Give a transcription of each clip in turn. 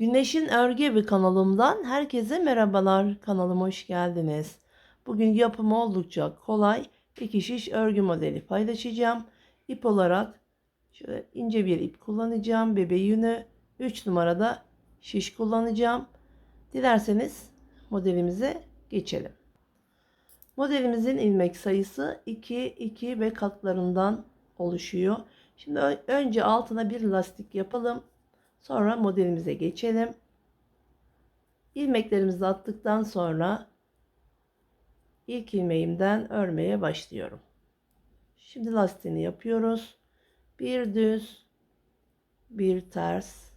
Güneşin Örgü Evi kanalımdan herkese merhabalar. Kanalıma hoş geldiniz. Bugün yapımı oldukça kolay iki şiş örgü modeli paylaşacağım. İp olarak şöyle ince bir ip kullanacağım. Bebe yünü 3 numarada şiş kullanacağım. Dilerseniz modelimize geçelim. Modelimizin ilmek sayısı 2, 2 ve katlarından oluşuyor. Şimdi önce altına bir lastik yapalım. Sonra modelimize geçelim. İlmeklerimizi attıktan sonra ilk ilmeğimden örmeye başlıyorum. Şimdi lastiğini yapıyoruz. Bir düz, bir ters,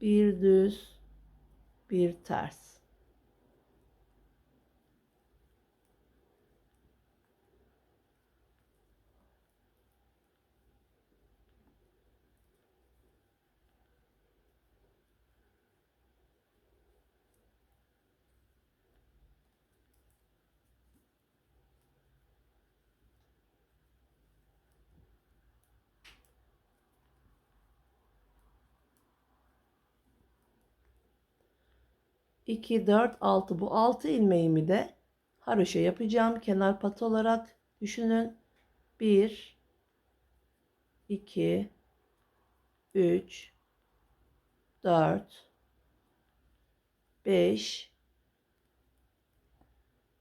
bir düz, bir ters. 2, 4, 6 bu 6 ilmeğimi de haroşa yapacağım. Kenar patı olarak düşünün. 1 2 3 4 5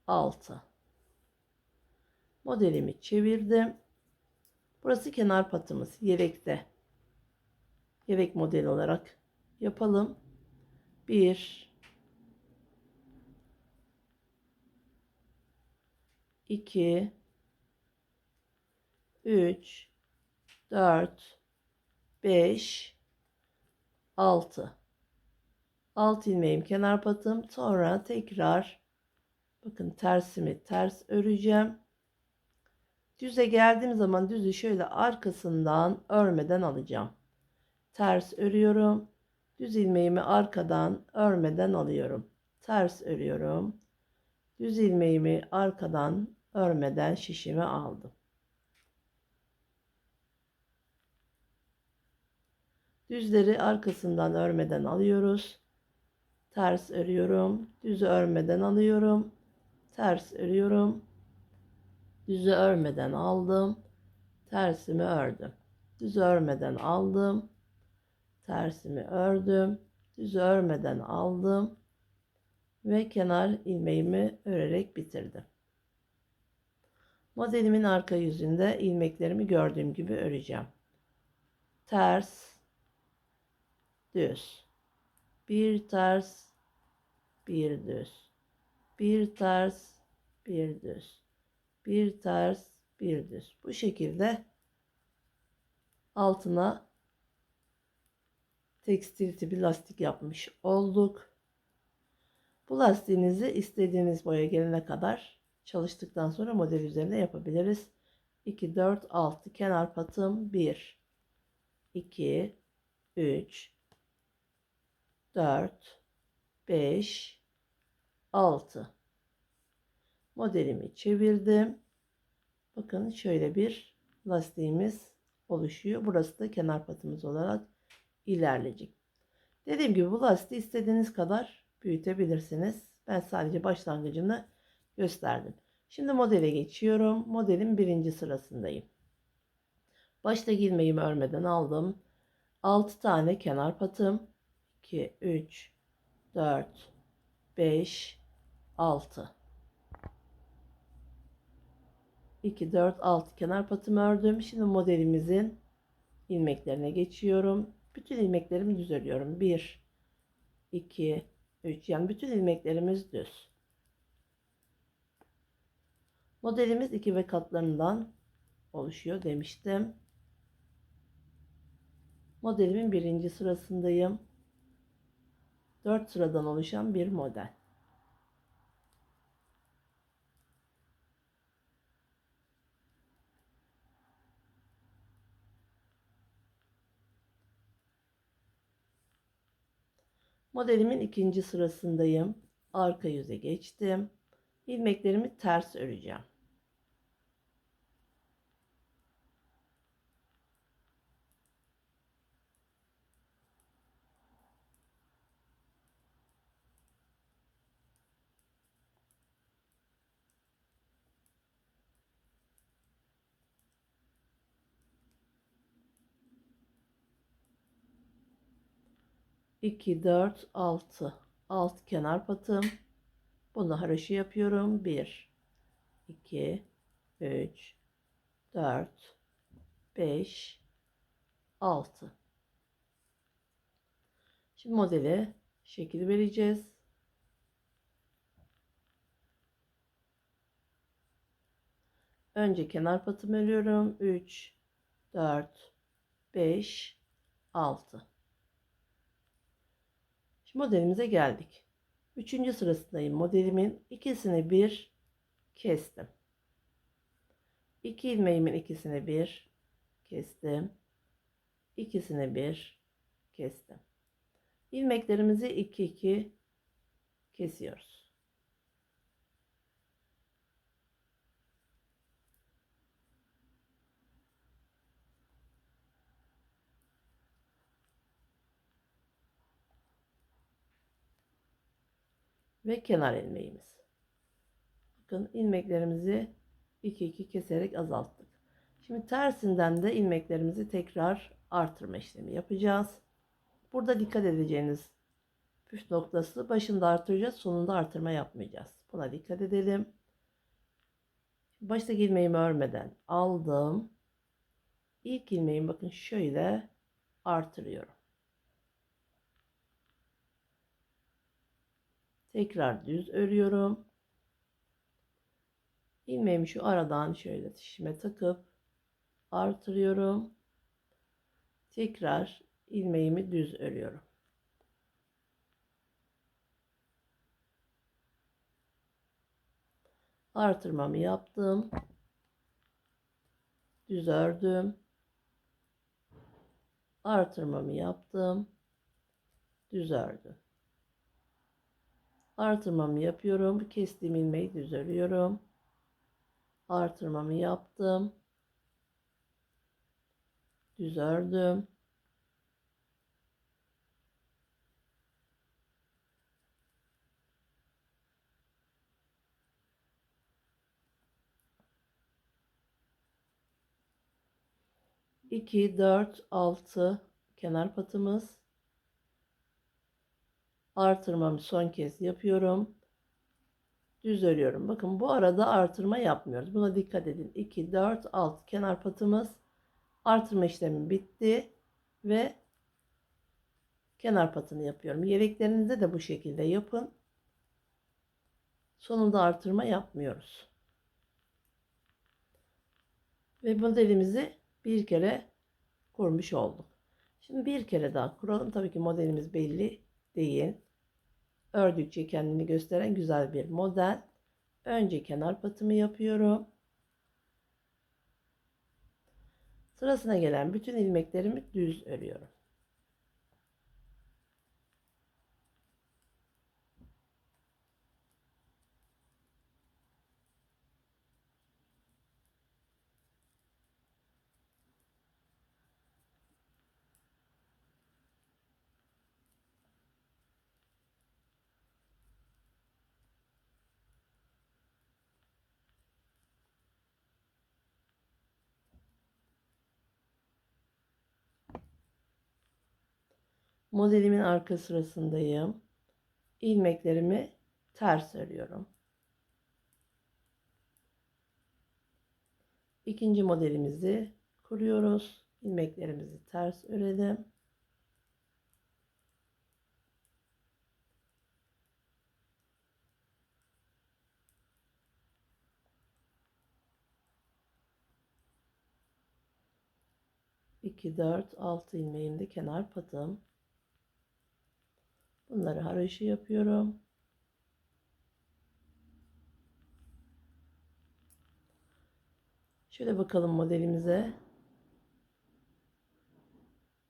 6 modelimi çevirdim. Burası kenar patımız yelekte. Yelek modeli olarak yapalım. 1 2 3 4 5 6 alt ilmeğim kenar patım. Sonra tekrar bakın tersimi ters öreceğim. Düze geldiğim zaman düzü şöyle arkasından örmeden alacağım. Ters örüyorum. Düz ilmeğimi arkadan örmeden alıyorum. Ters örüyorum. Düz ilmeğimi arkadan örmeden şişimi aldım. Düzleri arkasından örmeden alıyoruz. Ters örüyorum. Düzü örmeden alıyorum. Ters örüyorum. Düzü örmeden aldım. Tersimi ördüm. Düzü örmeden aldım. Tersimi ördüm. Düzü örmeden aldım. Ve kenar ilmeğimi örerek bitirdim. Modelimin arka yüzünde ilmeklerimi gördüğüm gibi öreceğim. Ters, düz. Bir ters, bir düz. Bir ters, bir düz. Bir ters, bir düz. Bu şekilde altına tekstil tipi lastik yapmış olduk. Bu lastiğinizi istediğiniz boya gelene kadar çalıştıktan sonra model üzerinde yapabiliriz. 2, 4, 6 kenar patım 1, 2, 3, 4, 5, 6. Modelimi çevirdim. Bakın şöyle bir lastiğimiz oluşuyor. Burası da kenar patımız olarak ilerleyecek. Dediğim gibi bu lastiği istediğiniz kadar büyütebilirsiniz. Ben sadece başlangıcını gösterdim. Şimdi modele geçiyorum. Modelin birinci sırasındayım. Başta ilmeğimi örmeden aldım. 6 tane kenar patım. 2, 3, 4, 5, 6. 2, 4, 6 kenar patımı ördüm. Şimdi modelimizin ilmeklerine geçiyorum. Bütün ilmeklerimi düz örüyorum. 1, 2, 3. Yani bütün ilmeklerimiz düz. Modelimiz iki ve katlarından oluşuyor demiştim. Modelimin birinci sırasındayım. Dört sıradan oluşan bir model. Modelimin ikinci sırasındayım. Arka yüze geçtim. İlmeklerimi ters öreceğim. 2, 4, 6. Alt kenar patım. Bunu haroşa yapıyorum. 1, 2, 3, 4, 5, 6. Şimdi modele şekil vereceğiz. Önce kenar patımı örüyorum. 3, 4, 5, 6. Modelimize geldik. Üçüncü sırasındayım. Modelimin ikisini bir kestim. İki ilmeğimin ikisini bir kestim. İkisini bir kestim. İlmeklerimizi 2 2 kesiyoruz. Ve kenar ilmeğimiz. Bakın ilmeklerimizi 2 2 keserek azalttık. Şimdi tersinden de ilmeklerimizi tekrar artırma işlemi yapacağız. Burada dikkat edeceğiniz püf noktası başında artıracağız sonunda artırma yapmayacağız. Buna dikkat edelim. Baştaki ilmeğimi örmeden aldım. İlk ilmeğimi bakın şöyle artırıyorum. Tekrar düz örüyorum. İlmeğimi şu aradan şöyle şişime takıp artırıyorum. Tekrar ilmeğimi düz örüyorum. Artırmamı yaptım. Düz ördüm. Artırmamı yaptım. Düz ördüm. Artırmamı yapıyorum. Kestiğim ilmeği düz örüyorum. Artırmamı yaptım. Düz ördüm. 2, 4, 6 kenar patımız. Artırmamı son kez yapıyorum. Düz örüyorum. Bakın bu arada artırma yapmıyoruz. Buna dikkat edin. 2, 4, 6 kenar patımız. Artırma işlemi bitti. Ve kenar patını yapıyorum. Yeleklerinizde de bu şekilde yapın. Sonunda artırma yapmıyoruz. Ve modelimizi bir kere kurmuş olduk. Şimdi bir kere daha kuralım. Tabii ki modelimiz belli değil. Ördükçe kendini gösteren güzel bir model. Önce kenar patımı yapıyorum. Sırasına gelen bütün ilmeklerimi düz örüyorum. Modelimin arka sırasındayım. İlmeklerimi ters örüyorum. İkinci modelimizi kuruyoruz. İlmeklerimizi ters örelim. İki, dört, altı ilmeğimde kenar patım. Bunları haroşa yapıyorum. Şöyle bakalım modelimize.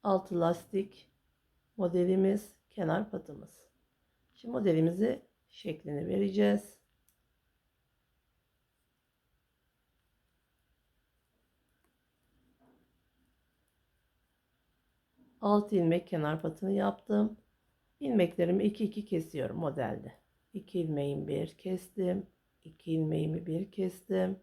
Altı lastik modelimiz, kenar patımız. Şimdi modelimizi şeklini vereceğiz. Alt ilmek kenar patını yaptım ilmeklerimi 2 2 kesiyorum modelde. 2 ilmeğimi bir kestim. 2 ilmeğimi bir kestim.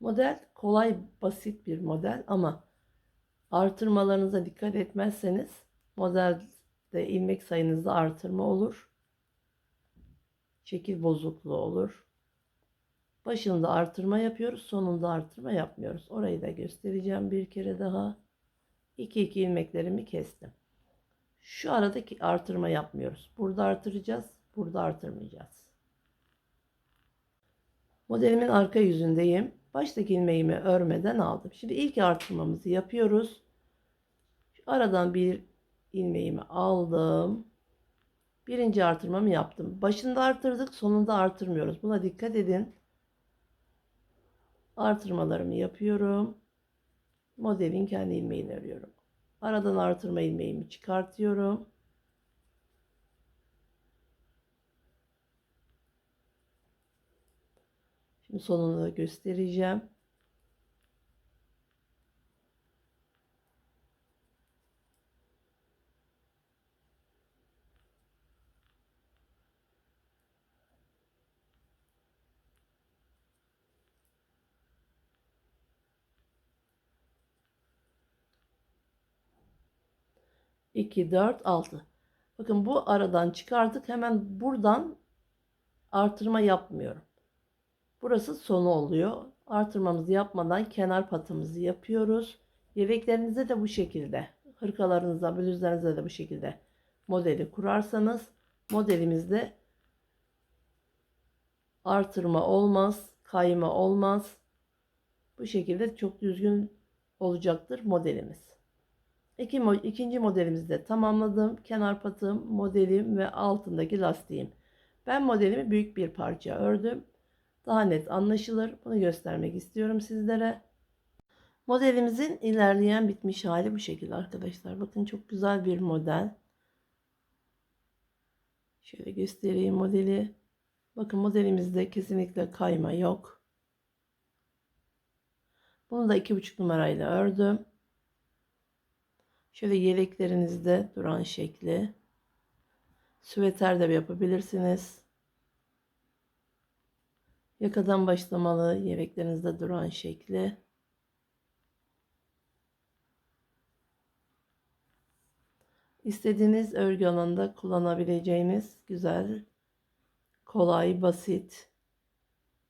Model kolay, basit bir model ama artırmalarınıza dikkat etmezseniz modelde ilmek sayınızda artırma olur. Şekil bozukluğu olur. Başında artırma yapıyoruz, sonunda artırma yapmıyoruz. Orayı da göstereceğim bir kere daha. 2 2 ilmeklerimi kestim. Şu aradaki artırma yapmıyoruz. Burada artıracağız, burada artırmayacağız. Modelimin arka yüzündeyim. Baştaki ilmeğimi örmeden aldım. Şimdi ilk artırmamızı yapıyoruz. Şu aradan bir ilmeğimi aldım. Birinci artırmamı yaptım. Başında artırdık, sonunda artırmıyoruz. Buna dikkat edin. Artırmalarımı yapıyorum. Modelin kendi ilmeğini örüyorum. Aradan artırma ilmeğimi çıkartıyorum. Şimdi sonunu da göstereceğim. İki, dört, altı. Bakın bu aradan çıkardık. Hemen buradan artırma yapmıyorum. Burası sonu oluyor. Artırmamızı yapmadan kenar patımızı yapıyoruz. Yeleklerinize de bu şekilde, hırkalarınıza, bluzlarınıza da bu şekilde modeli kurarsanız modelimizde artırma olmaz, kayma olmaz. Bu şekilde çok düzgün olacaktır modelimiz. İki, ikinci modelimizi de tamamladım. Kenar patım, modelim ve altındaki lastiğim. Ben modelimi büyük bir parça ördüm daha net anlaşılır. Bunu göstermek istiyorum sizlere. Modelimizin ilerleyen bitmiş hali bu şekilde arkadaşlar. Bakın çok güzel bir model. Şöyle göstereyim modeli. Bakın modelimizde kesinlikle kayma yok. Bunu da iki buçuk numarayla ördüm. Şöyle yeleklerinizde duran şekli. Süveter de yapabilirsiniz. Yakadan başlamalı yemeklerinizde duran şekli. İstediğiniz örgü alanında kullanabileceğiniz güzel, kolay, basit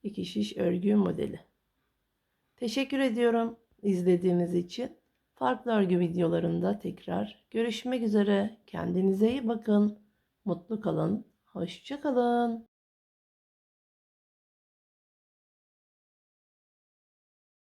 iki şiş örgü modeli. Teşekkür ediyorum izlediğiniz için. Farklı örgü videolarında tekrar görüşmek üzere. Kendinize iyi bakın. Mutlu kalın. Hoşça kalın.